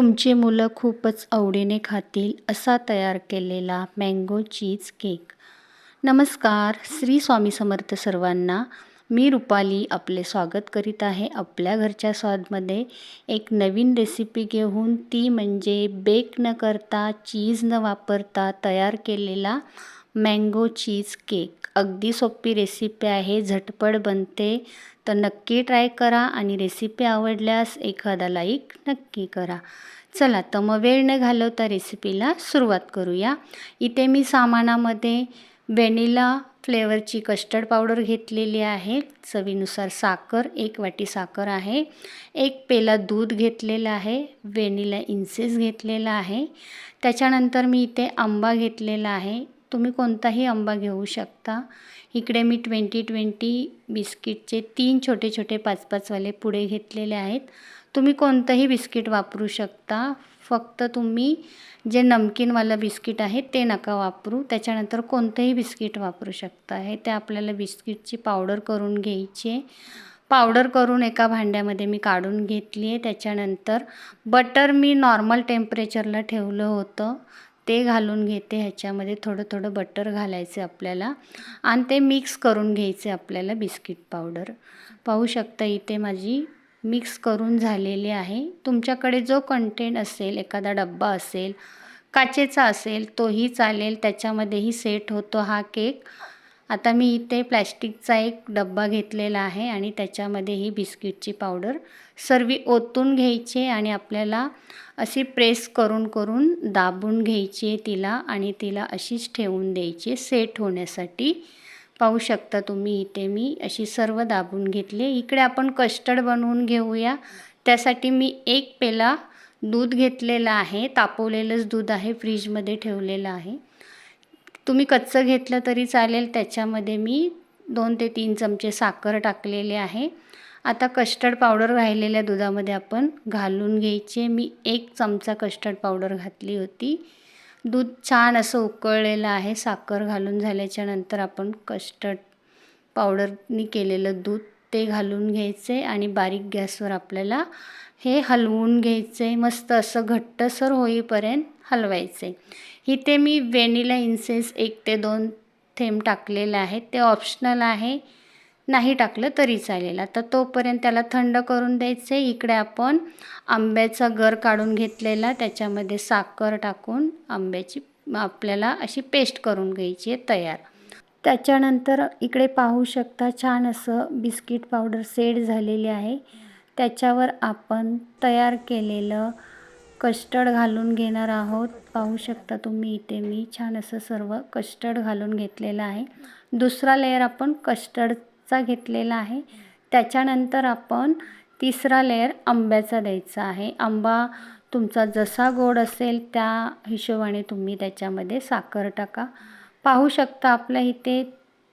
तुमची मुलं खूपच आवडीने खातील असा तयार केलेला मँगो चीज केक नमस्कार श्री स्वामी समर्थ सर्वांना. मी रुपाली आपले स्वागत करीत आहे आपल्या घरच्या स्वादमध्ये. एक नवीन रेसिपी घेऊन ती म्हणजे बेक न करता चीज न वापरता तयार केलेला मँगो चीज केक अगदी सोपी रेसिपी आहे झटपट बनते. तर नक्की ट्राय करा आणि रेसिपी आवडल्यास एखादा लाईक नक्की करा. चला तर मग वेळ न घालवता रेसिपीला सुरुवात करूया. इथे मी सामानामध्ये व्हॅनिला फ्लेवरची कस्टर्ड पावडर घेतलेली आहे. चवीनुसार साखर एक वाटी साखर आहे. एक पेला दूध घेतलेलं आहे. व्हॅनिला इन्सेस घेतलेला आहे. त्याच्यानंतर मी इथे आंबा घेतलेला आहे. तुम्ही कोणताही आंबा घेऊ शकता. इकडे मी ट्वेंटी ट्वेंटी बिस्किटचे तीन छोटे छोटे पाच पाचवाले पुढे घेतलेले आहेत. तुम्ही कोणतंही बिस्किट वापरू शकता. फक्त तुम्ही जे नमकीनवालं बिस्किट आहे ते नका वापरू. त्याच्यानंतर कोणतंही बिस्किट वापरू शकता. हे ते आपल्याला बिस्किटची पावडर करून घ्यायची आहे. पावडर करून एका भांड्यामध्ये मी काढून घेतली आहे. त्याच्यानंतर बटर मी नॉर्मल टेम्परेचरला ठेवलं होतं. ते घालून घेते ह्याच्यामध्ये थोडं थोडं बटर घालायचं आपल्याला. आणि ते मिक्स करून घ्यायचे आपल्याला बिस्किट पावडर पाहू शकता इथे माझी मिक्स करून झालेली आहे. तुमच्याकडे जो कंटेंट असेल एखादा डब्बा असेल काचेचा असेल तोही चालेल. त्याच्यामध्येही सेट होतो हा केक आता मी इथे प्लॅस्टिकचा एक डब्बा घेतलेला आहे आणि त्याच्यामध्ये ही बिस्किटची पावडर सर्व ओतून घ्यायची आणि आपल्याला अशी प्रेस करून करून दाबून घ्यायची आहे तिला आणि तिला अशीच ठेवून द्यायची सेट होण्यासाठी पाहू शकता तुम्ही इथे मी अशी सर्व दाबून घेतले इकडे आपण कस्टर्ड बनवून घेऊया. त्यासाठी मी एक पेला दूध घेतलेलं आहे. तापवलेलंच दूध आहे. फ्रीजमध्ये ठेवलेलं आहे. तुम्ही कच्चं घेतलं तरी चालेल. त्याच्यामध्ये मी दोन ते तीन चमचे साखर टाकलेले आहे. आता कस्टर्ड पावडर राहिलेल्या दुधामध्ये आपण घालून घ्यायचे. मी एक चमचा कस्टर्ड पावडर घातली होती. दूध छान असं उकळलेलं आहे. साखर घालून झाल्याच्यानंतर आपण कस्टर्ड पावडरनी केलेलं दूध ते घालून घ्यायचे आणि बारीक गॅसवर आपल्याला हे हलवून घ्यायचे. मस्त असं घट्टसर होईपर्यंत हलवायचे. इथे मी व्हॅनिला इन्सेन्स एक ते दोन थेंब टाकलेले आहेत. ते ऑप्शनल आहे. नाही टाकलं तरी चालेल. आता तोपर्यंत त्याला थंड करून द्यायचे. इकडे आपण आंब्याचा गर काढून घेतलेला. त्याच्यामध्ये साखर टाकून आंब्याची आपल्याला अशी पेस्ट करून घ्यायची आहे तयार. त्याच्यानंतर इकडे पाहू शकता छान असं बिस्किट पावडर सेट झालेली आहे. त्याच्यावर आपण तयार केलेलं कस्टर्ड घालून घेणार आहोत. पाहू शकता तुम्ही इथे मी छान असं सर्व कस्टर्ड घालून घेतलेलं आहे. दुसरा लेअर आपण कस्टर्डचा घेतलेला आहे. त्याच्यानंतर आपण तिसरा लेअर आंब्याचा द्यायचा आहे. आंबा तुमचा जसा गोड असेल त्या हिशोबाने तुम्ही त्याच्यामध्ये साखर टाका. पाहू शकता आपल्या इथे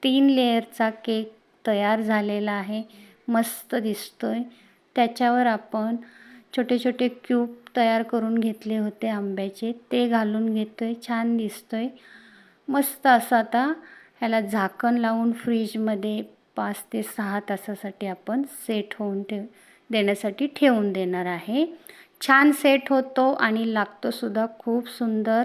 तीन लेअरचा केक तयार झालेला आहे. मस्त दिसतो आहे त्याच्यावर आपण छोटे छोटे क्यूब तयार करून घेतले होते आंब्याचे. ते घालून घेतो आहे छान दिसतो आहे मस्त असं आता ह्याला झाकण लावून फ्रीजमध्ये पाच ते सहा तासासाठी आपण सेट होऊन ठेव देण्यासाठी ठेवून देणार आहे. छान सेट होतो आणि लागतोसुद्धा खूप सुंदर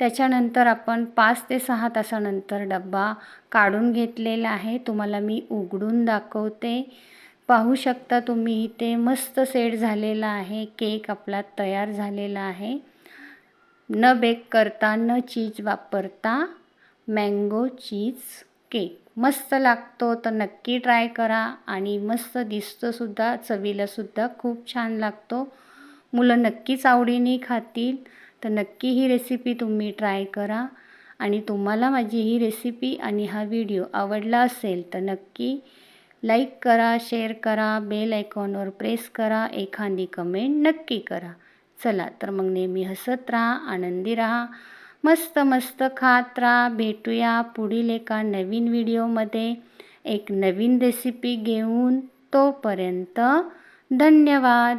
त्याच्यानंतर आपण पाच ते सहा तासानंतर डब्बा काढून घेतलेला आहे. तुम्हाला मी उघडून दाखवते. पाहू शकता तुम्ही इथे मस्त सेट झालेला आहे. केक आपला तयार झालेला आहे. न बेक करता न चीज वापरता मँगो चीज केक. मस्त लागतो तर नक्की ट्राय करा आणि मस्त दिसतोसुद्धा चवीलासुद्धा खूप छान लागतो. मुलं नक्कीच आवडीने खातील. तर नक्की ही रेसिपी तुम्ही ट्राय करा. आणि तुम्हाला माझी ही रेसिपी आणि हा व्हिडिओ आवडला असेल तर नक्की लाईक करा शेअर करा बेल आयकॉनवर प्रेस करा एखादी कमेंट नक्की करा. चला तर मग नेहमी हसत राहा आनंदी राहा. मस्त मस्त खात राहा. भेटूया पुढील एका नवीन व्हिडिओमध्ये एक नवीन रेसिपी घेऊन तोपर्यंत धन्यवाद.